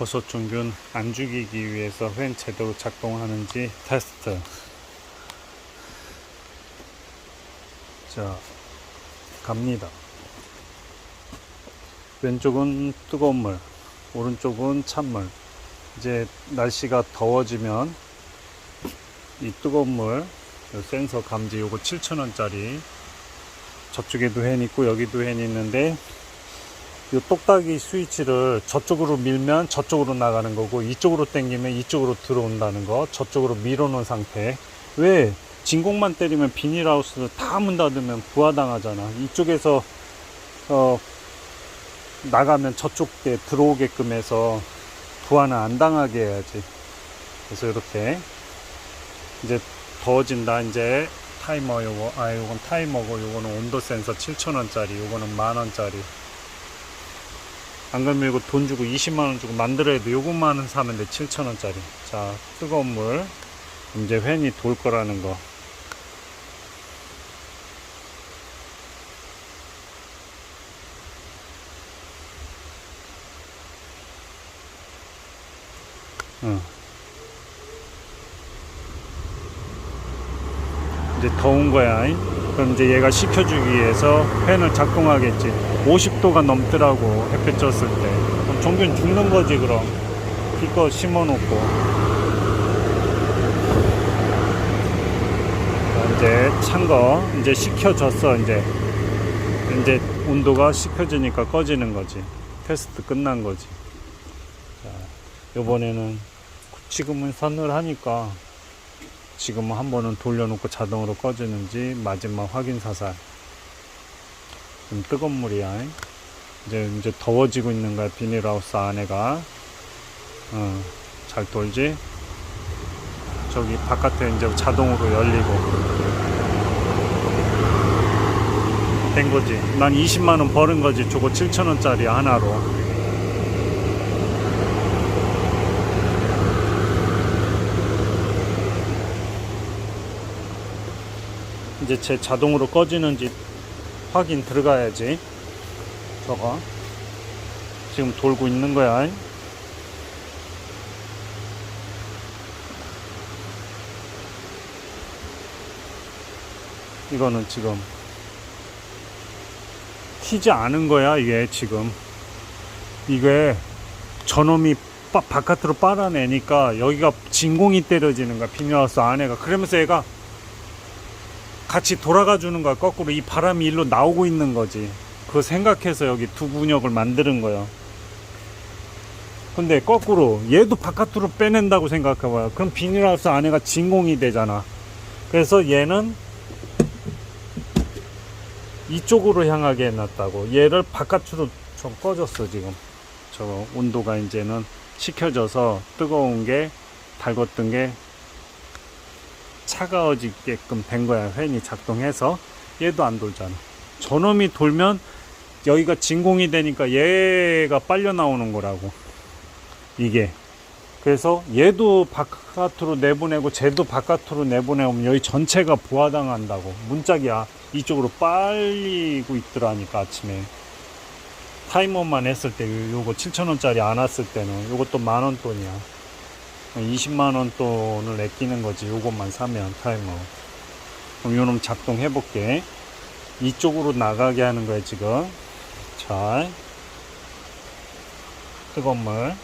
버섯종균 안 죽이기 위해서 웬 제대로 작동하는지 테스트. 자, 갑니다. 왼쪽은 뜨거운 물, 오른쪽은 찬물. 이제 날씨가 더워지면 이 뜨거운 물, 요 센서 감지 요거 7,000원짜리 저쪽에도 hen 있고 여기도 hen 있는데 이 똑딱이 스위치를 저쪽으로 밀면 저쪽으로 나가는 거고 이쪽으로 당기면 이쪽으로 들어온다는 거 저쪽으로 밀어놓은 상태. 왜 진공만 때리면 비닐하우스를 다문 닫으면 부하당하잖아. 이쪽에서 어 나가면 저쪽에 들어오게끔 해서 부하는 안 당하게 해야지. 그래서 이렇게 이제 더워진다. 이제 타이머 요거 아 요건 타이머고 요거는 온도 센서 7,000원짜리 요거는 만원짜리 안 그러면 이거 돈 주고 20만원 주고 만들어야 돼 요것만은 사면 돼 7,000원짜리 자 뜨거운 물 이제 팬이 돌 거라는 거 어. 이제 더운 거야. 잉? 그럼 이제 얘가 식혀주기 위해서 팬을 작동하겠지. 50도가 넘더라고 햇볕 쪘을 때. 그럼 종균 죽는 거지 그럼. 이거 심어놓고. 자, 이제 찬 거 이제 식혀졌어 이제. 이제 온도가 식혀지니까 꺼지는 거지. 테스트 끝난 거지. 자, 요번에는 지금은 서늘하니까 지금 한 번은 돌려놓고 자동으로 꺼지는지 마지막 확인 사살. 좀 뜨거운 물이야. 이제 이제 더워지고 있는 거야 비닐하우스 안에가. 어, 잘 돌지. 저기 바깥에 이제 자동으로 열리고. 된 거지. 난 20만 원 버는 거지. 저거 7천 원짜리 하나로. 이제 제 자동으로 꺼지는지 확인 들어가야지. 저거. 지금 돌고 있는 거야. 이거는 지금 튀지 않은 거야, 이게 지금. 이게 저놈이 바, 바깥으로 빨아내니까 여기가 진공이 때려지는 거야, 비닐하우스 안에가. 그러면서 얘가 같이 돌아가 주는 거야. 거꾸로 이 바람이 일로 나오고 있는 거지. 그거 생각해서 여기 두 군역을 만드는 거야. 근데 거꾸로 얘도 바깥으로 빼낸다고 생각해봐요. 그럼 비닐하우스 안에가 진공이 되잖아. 그래서 얘는 이쪽으로 향하게 해놨다고. 얘를 바깥으로 좀 꺼졌어 지금. 저 온도가 이제는 식혀져서 뜨거운 게 달궜던 게 차가워지게끔 된 거야. 팬이 작동해서. 얘도 안 돌잖아. 저놈이 돌면 여기가 진공이 되니까 얘가 빨려 나오는 거라고. 이게. 그래서 얘도 바깥으로 내보내고 쟤도 바깥으로 내보내면 여기 전체가 부하당한다고. 문짝이야. 이쪽으로 빨리고 있더라니까 아침에. 타이머만 했을 때 요거 7천원짜리 안 왔을 때는. 요것도 만원 돈이야 20만원 돈을 아끼는 거지. 요것만 사면 타이머. 그럼 요놈 작동해 볼게. 이쪽으로 나가게 하는 거야 지금. 자 뜨거운 물.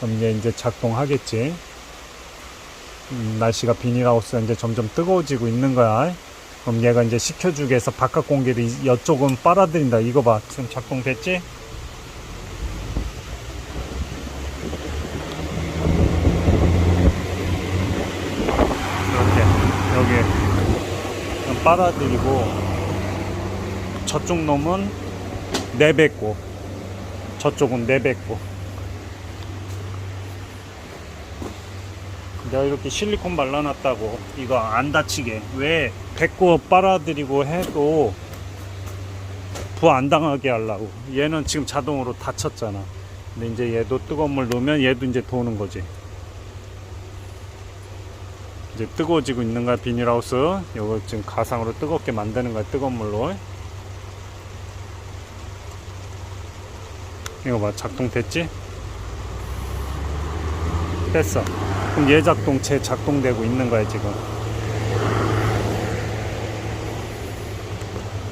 그럼 이제 이제 작동하겠지. 음, 날씨가 비닐하우스가 이제 점점 뜨거워지고 있는 거야. 그럼 얘가 이제 식혀주기 위해서 바깥 공기를 이- 이쪽은 빨아들인다. 이거 봐. 지금 작동됐지 이렇게 여기 빨아들이고 저쪽 놈은 내뱉고 저쪽은 내뱉고. 내가 이렇게 실리콘 발라놨다고 이거 안 다치게. 왜 뱉고 빨아들이고 해도 부안 당하게 하려고. 얘는 지금 자동으로 닫혔잖아. 근데 이제 얘도 뜨거운 물 넣으면 얘도 이제 도는 거지 이제 뜨거워지고 있는 거야 비닐하우스 요거 지금 가상으로 뜨겁게 만드는 거야 뜨거운 물로 이거 봐 작동됐지 됐어. 그럼 얘 작동, 쟤 작동되고 있는 거야, 지금.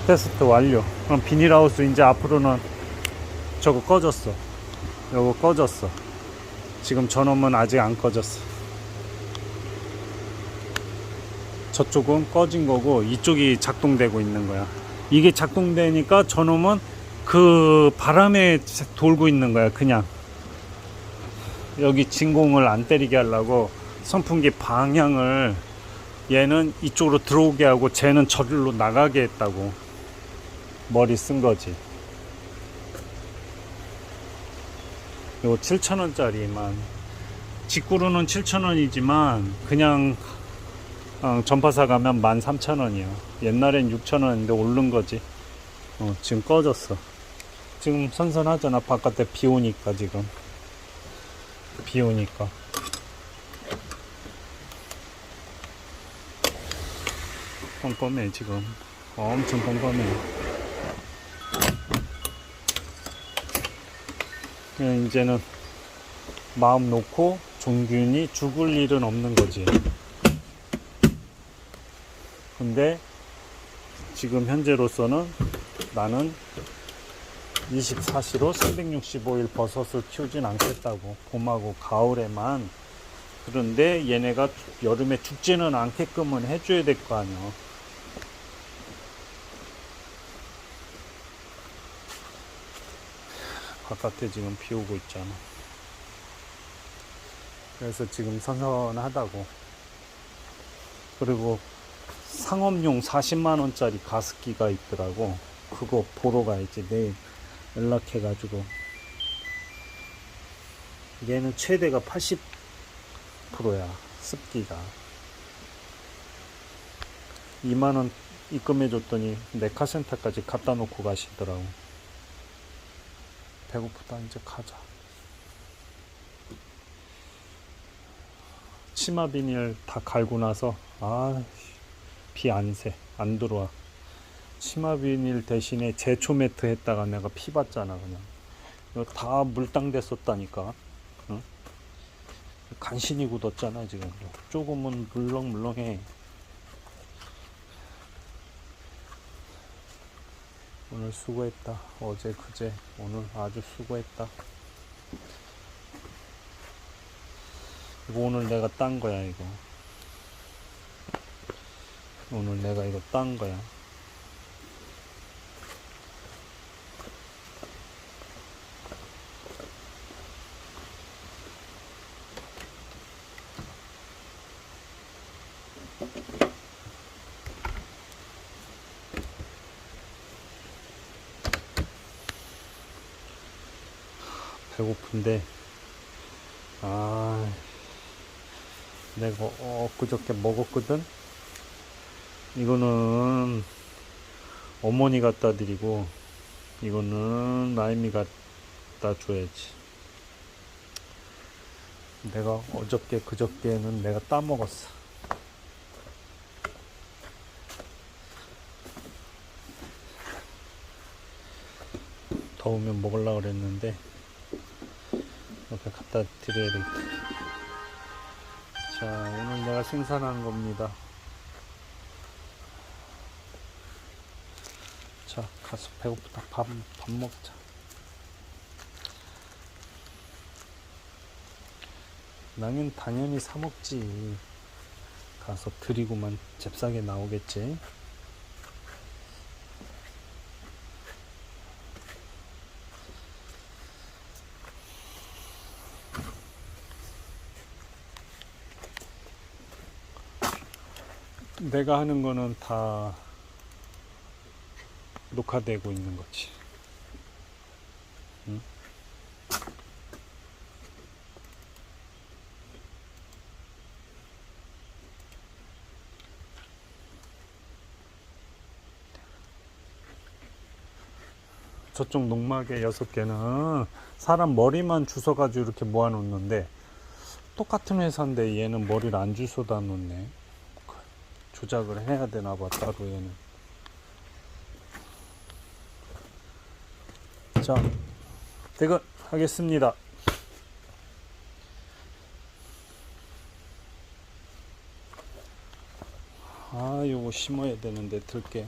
테스트 완료. 그럼 비닐하우스 이제 앞으로는 저거 꺼졌어. 요거 꺼졌어. 지금 저놈은 아직 안 꺼졌어. 저쪽은 꺼진 거고 이쪽이 작동되고 있는 거야. 이게 작동되니까 저놈은 그 바람에 돌고 있는 거야, 그냥. 여기 진공을 안 때리게 하려고 선풍기 방향을 얘는 이쪽으로 들어오게 하고 쟤는 저리로 나가게 했다고 머리 쓴 거지. 요 7,000원짜리만 직구로는 7,000원이지만 그냥 어, 전파사 가면 13,000원이야. 옛날엔 6,000원인데 오른 거지. 어, 지금 꺼졌어. 지금 선선하잖아. 바깥에 비 오니까 지금. 비 오니까. 껌껌해 지금. 엄청 껌껌해. 그냥 이제는 마음 놓고 종균이 죽을 일은 없는 거지. 근데 지금 현재로서는 나는 24시로 365일 버섯을 키우진 않겠다고 봄하고 가을에만. 그런데 얘네가 여름에 죽지는 않게끔은 해줘야 될 거 아니야. 바깥에 지금 비 오고 있잖아. 그래서 지금 선선하다고. 그리고 상업용 40만원짜리 가습기가 있더라고. 그거 보러 가야지 내일 연락해 가지고. 얘는 최대가 80%야 습기가. 2만원 입금해 줬더니 메카센터까지 갖다 놓고 가시더라고. 배고프다 이제 가자. 치마 비닐 다 갈고 나서 아 비 안 새 안 들어와. 치마 비닐 대신에 제초 매트 했다가 내가 피 봤잖아 그냥. 이거 다 물땅 됐었다니까. 응? 간신히 굳었잖아 지금. 조금은 물렁물렁해. 오늘 수고했다. 어제 그제. 오늘 아주 수고했다. 이거 오늘 내가 딴 거야 이거 오늘 내가 이거 딴 거야. 배고픈데. 아 내가 엊그저께 먹었거든 이거는 어머니 갖다 드리고 이거는 나임이 갖다 줘야지 내가 어저께 그저께는 내가 따먹었어 더우면 먹으려고 그랬는데 이렇게 갖다 드려야 되겠다. 자, 오늘 내가 생산한 겁니다. 자, 가서 배고프다. 밥, 밥 먹자. 나는 당연히 사 먹지. 가서 드리고만 잽싸게 나오겠지. 내가 하는 거는 다 녹화되고 있는 거지. 응? 저쪽 농막에 여섯 개는 사람 머리만 주워가지고 이렇게 모아놓는데 똑같은 회사인데 얘는 머리를 안 주워다 놓네. 조작을 해야 되나 봐 따로 얘는 자, 퇴근하겠습니다. 아, 요거 심어야 되는데 들게.